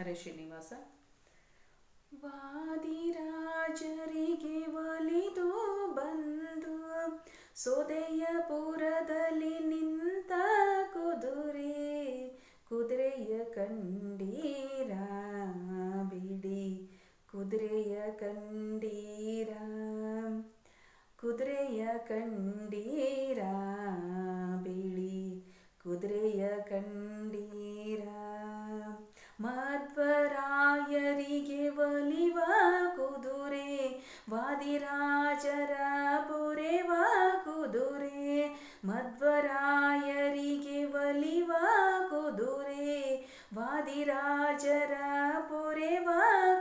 ಹರೇ ಶ್ರೀನಿವಾಸ. ವಾದಿರಾಜರಿಗೆ ಒಲಿದು ಬಂದು ಸೋದೆಯಪುರದಲ್ಲಿ ನಿಂತ ಕುದುರೆ ಕುದುರೆಯ ಕಂಡೀರ ಬಿಡಿ. ಕುದುರೆಯ ಕಂಡೀರ ಕುದುರೆಯ ಕಂಡೀರ ಬಿಳಿ ಕುದುರೆಯ ಕಂಡೀರ ಮಧ್ವರಾಯರಿಗೆ ಒಲಿವ ಕುದುರೆ, ವಾದಿರಾಜರ ಪೊರೆವ ಕುದುರೆ, ಮಧ್ವರಾಯರಿಗೆ ಒಲಿವ ಕುದುರೆ, ವಾದಿರಾಜರ ಪೊರೆವ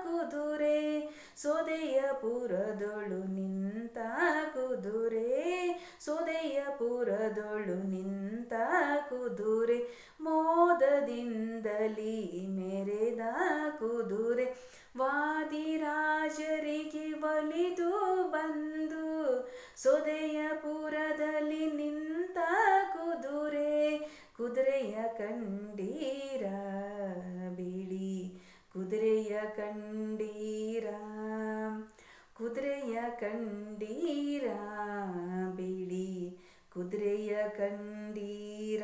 ಕುದುರೆ, ಸೋದೆಯ ಪುರದೊಳು ನಿಂತ ಕುದುರೆ, ಸೋದೆಯ ಪುರದೊಳು ನಿಂತ ಕುದುರೆ? ಮೋದದಿಂದಲಿ ಮೆರೆದ ಕುದುರೆ. ವಾದಿರಾಜರಿಗೆ ಒಲಿದು ಬಂದು ಸೊದೆಯ ಪುರದಲ್ಲಿ ನಿಂತ ಕುದುರೆ. ಕುದುರೆಯ ಕಂಡೀರ ಬಿಳಿ. ಕುದುರೆಯ ಕಂಡೀರ ಕುದುರೆಯ ಕಂಡೀರ ಬಿಳಿ. ಕುದುರೆಯ ಕಂಡೀರ,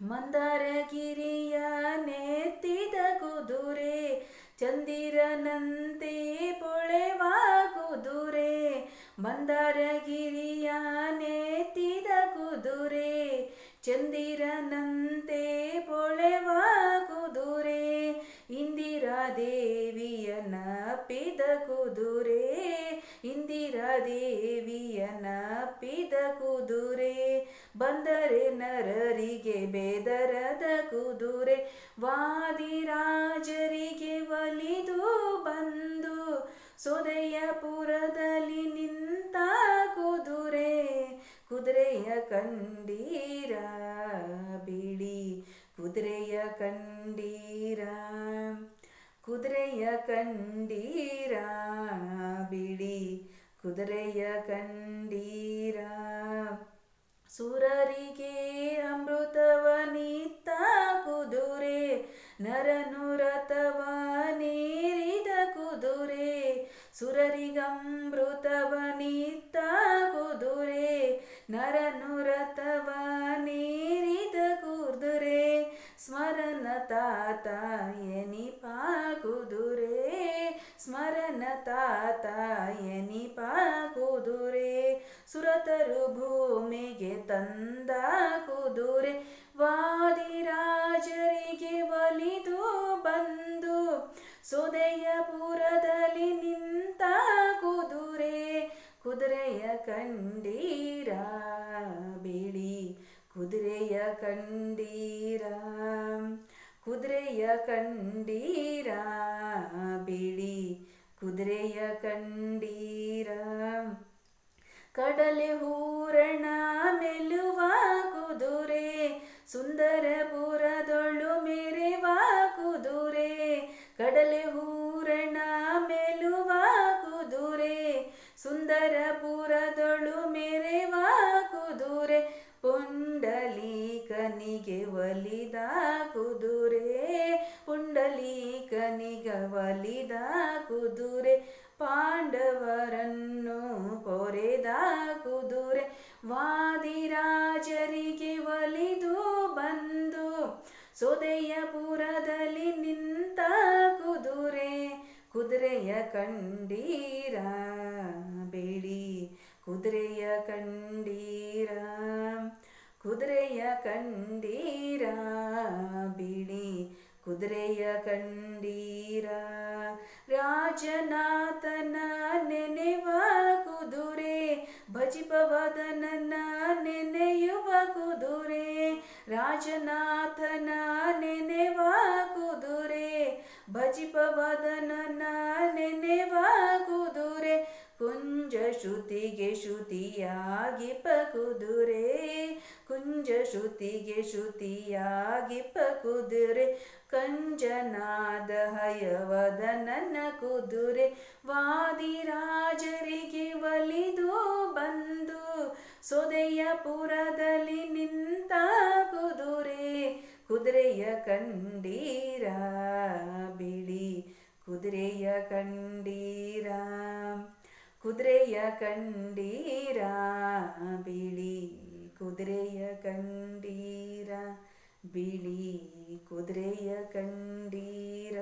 ಮಂದರಗಿರಿಯ ನೆತ್ತಿದ ಕುದುರೆ, ಚಂದಿರನಂತೆ ಪೊಳೆವ ಕುದುರೆ, ಮಂದರಗಿರಿಯ ನೆತ್ತಿದ ಕುದುರೆ, ಚಂದಿರನಂತೆ ಪೊಳೆವ ಕುದುರೆ ಇಂದಿರಾ ದೇವಿಯ ನಪ್ಪಿದ ಕುದುರೆ ಇಂದಿರಾ ದೇವಿಯ ನಪ್ಪಿದ ಕುದುರೆ, ಬಂದರೆ ನರರಿಗೆ ಬೇದರದ ಕುದುರೆ. ವಾದಿರಾಜರಿಗೆ ಒಲಿದು ಬಂದು ಸೊದೆಯಪುರದಲ್ಲಿ ನಿಂತ ಕುದುರೆ. ಕುದುರೆಯ ಕಂಡೀರ ಬಿಡಿ ಕುದುರೆಯ ಕಂಡೀರ ಕುದುರೆಯ ಕಂಡೀರ ಬಿಡಿ ಕುದುರೆಯ ಕಂಡೀರ. ಸುರರಿಗೆ ಅಮೃತವ ನಿತ್ತ ಕುದುರೆ, ನರನುರತವ ನೇರಿದ ಕುದುರೆ ಸುರರಿಗಮೃತವ ನಿತ್ತ ಕುದುರೆ, ನರನುರತವ ನೇರಿದ ಕುದುರೆ, ಸ್ಮರಣ ತಾತ ಎನಿಪ ಕುದುರೆ, ಸ್ಮರಣ ತಾತ ಎನಿಪ ಸುರತರು ಭೂಮಿಗೆ ತಂದ ಕುದುರೆ, ವಾದಿರಾಜರಿಗೆ ಒಲಿದು ಬಂದು ಸೊದೆಯಪುರದಲ್ಲಿ ನಿಂತ ಕುದುರೆ, ಕುದುರೆಯ ಕಂಡೀರ ಬಿಳಿ, ಕುದುರೆಯ ಕಂಡೀರ ಕುದುರೆಯ ಕಂಡೀರ ಬಿಳಿ, ಕುದುರೆಯ ಕಂಡೀರ. ಕಡಲೆ ಹೂರಣ ಮೆಲುವ ಕುದುರೆ, ಸುಂದರಪುರದೊಳು ಮೆರೆವ ಕುದುರೆ, ಕಡಲೆ ಹೂರಣ ಮೆಲುವ ಕುದುರೆ, ಸುಂದರಪುರದೊಳು ಮೆರೆವ ಕುದುರೆ, ಪುಂಡಲೀಕನಿಗೆ ಒಲಿದ ಕುದುರೆ, ಪುಂಡಲೀಕನಿಗ ಒಲಿದ ಕುದುರೆ, ಪಾಂಡವರನ್ನು ವಾದಿರಾಜರಿಗೆ ಒಲಿದು ಬಂದು ಸೊದೆಯಪುರದಲ್ಲಿ ನಿಂತ ಕುದುರೆ, ಕುದುರೆಯ ಕಂಡೀರ ಬೇಡಿ, ಕುದುರೆಯ ಕಂಡೀರ ಕುದುರೆಯ ಕಂಡೀರ ಬಿಡಿ, ಕುದುರೆಯ ಕಂಡೀರ. ರಾಜನಾಥನ ನೆನೆವ ಕುದುರೆ ಭಜಿಪವದನನ ರಾಜನಾಥನ ನೆನೆವ ಕುದುರೆ ಭಜಿಪವದನನ ನೆನೆವ ಕುದುರೆ ಕುಂಜ ಶ್ರುತಿಗೆ ಶ್ರುತಿಯಾಗಿ ಕುದುರೆ ಕುಂಜ ಶ್ರುತಿಗೆ ಶ್ರುತಿಯಾಗಿ ಕುದುರೆ, ಕಂಜನಾದ ಹಯವದ ನನ್ನ ಕುದುರೆ, ವಾದಿರಾಜರಿಗೆ ಒಲಿದು ಬಂದು ಸೊದೆಯ ಪುರದಲ್ಲಿ ಕುದುರೆ ಕುದುರೆಯ ಕಂಡೀರ ಬಿಳಿ ಕುದುರೆಯ ಕಂಡೀರ ಕುದುರೆಯ ಕಂಡೀರ ಬಿಳಿ ಕುದುರೆಯ ಕಂಡೀರ ಬಿಳಿ ಕುದುರೆಯ ಕಂಡೀರ